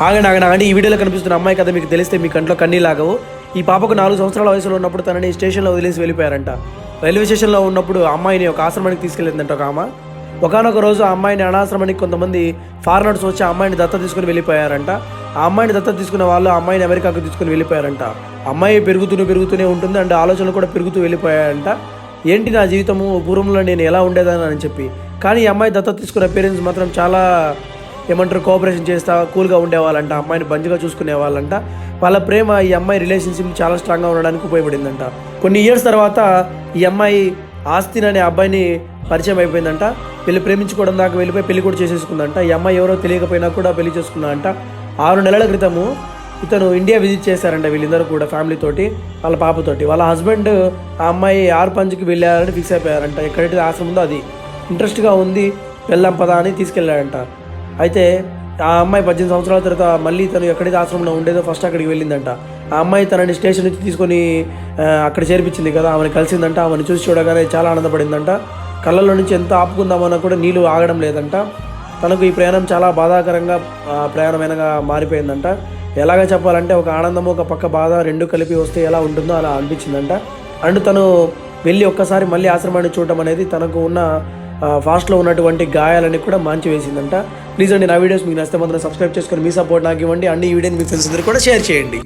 ఆగండి ఆగండి ఆగండి. ఈ వీడియోలో కనిపిస్తున్న అమ్మాయి కథ మీకు తెలిస్తే మీ కంట్లో కన్నీలాగవు ఈ పాపకు నాలుగు సంవత్సరాల వయసులో ఉన్నప్పుడు తనని స్టేషన్లో వదిలేసి వెళ్ళిపోయారంట. రైల్వే స్టేషన్లో ఉన్నప్పుడు అమ్మాయిని ఒక ఆశ్రమానికి తీసుకెళ్ళిందంట ఒక ఆమె. ఒకనొక రోజు ఆ అమ్మాయిని అనాశ్రమానికి కొంతమంది ఫారినర్స్ వచ్చి ఆ అమ్మాయిని దత్త తీసుకుని వెళ్ళిపోయారంట. ఆ అమ్మాయిని దత్త తీసుకున్న వాళ్ళు ఆ అమ్మాయిని అమెరికాకు తీసుకుని వెళ్ళిపోయారంట. అమ్మాయి పెరుగుతూనే పెరుగుతూనే ఉంటుంది అండ్ ఆలోచనలు కూడా పెరుగుతూ వెళ్ళిపోయాయంట. ఏంటి నా జీవితము? పూర్వంలో నేను ఎలా ఉండేదాన్ని అని చెప్పి. కానీ ఈ అమ్మాయి దత్త తీసుకున్న పేరెంట్స్ మాత్రం చాలా ఏమంటారు కోఆపరేషన్ చేస్తా కూల్గా ఉండేవాళ్ళంట అమ్మాయిని బంజుగా చూసుకునే వాళ్ళంట వాళ్ళ ప్రేమ ఈ అమ్మాయి రిలేషన్షిప్ చాలా స్ట్రాంగ్గా ఉండడానికి ఉపయోగపడిందంట. కొన్ని ఇయర్స్ తర్వాత ఈ అమ్మాయి ఆస్తిన్ అనే అబ్బాయిని పరిచయం అయిపోయిందంట. పెళ్ళి ప్రేమించుకోవడం దాకా వెళ్ళిపోయి పెళ్ళి కూడా చేసేసుకుందంట. ఈ అమ్మాయి ఎవరో తెలియకపోయినా కూడా పెళ్ళి చేసుకున్నాడంట. ఆరు నెలల క్రితము ఇతను ఇండియా విజిట్ చేశారంట వీళ్ళందరూ కూడా ఫ్యామిలీ తోటి వాళ్ళ పాపతోటి. వాళ్ళ హస్బెండ్ ఆ అమ్మాయి ఆరు పంచుకి వెళ్ళారని ఫిక్స్ అయిపోయారంట. ఎక్కడైతే ఆశ ఉందో అది. ఇంట్రెస్ట్గా ఉంది వెళ్ళాం పదా అని తీసుకెళ్ళాడంట. అయితే ఆ అమ్మాయి పద్దెనిమిది సంవత్సరాల తర్వాత మళ్ళీ తను ఎక్కడైతే ఆశ్రమంలో ఉండేదో ఫస్ట్ అక్కడికి వెళ్ళిందంట. ఆ అమ్మాయి తనని స్టేషన్ నుంచి తీసుకొని అక్కడ చేర్పించింది కదా ఆమెను కలిసిందంట ఆమెను చూసి చూడగానే చాలా ఆనందపడిందంట. కళ్ళల్లో నుంచి ఎంత ఆపుకుందామన్నా కూడా నీళ్ళు ఆగడం లేదంట. తనకు ఈ ప్రయాణం చాలా బాధాకరంగా ప్రయాణమైనగా మారిపోయిందంట. ఎలాగ చెప్పాలంటే ఒక ఆనందం ఒక పక్క బాధ రెండు కలిపి వస్తే ఎలా ఉంటుందో అలా అనిపించిందంట. అండ్ తను వెళ్ళి ఒక్కసారి మళ్ళీ ఆశ్రమాన్ని చూడటం అనేది తనకు ఉన్న ఫాస్ట్లో ఉన్నటువంటి గాయాలని కూడా మాంచి వేసిందంట ప్లీజ్ అండి నా వీడియోస్ మీకు నచ్చితే మాత్రం సబ్స్క్రైబ్ చేసుకొని మీ సపోర్ట్ నాకు ఇవ్వండి. అండ్ ఈ వీడియోని మీ ఫ్రెండ్స్ అందరూ కూడా షేర్ చేయండి.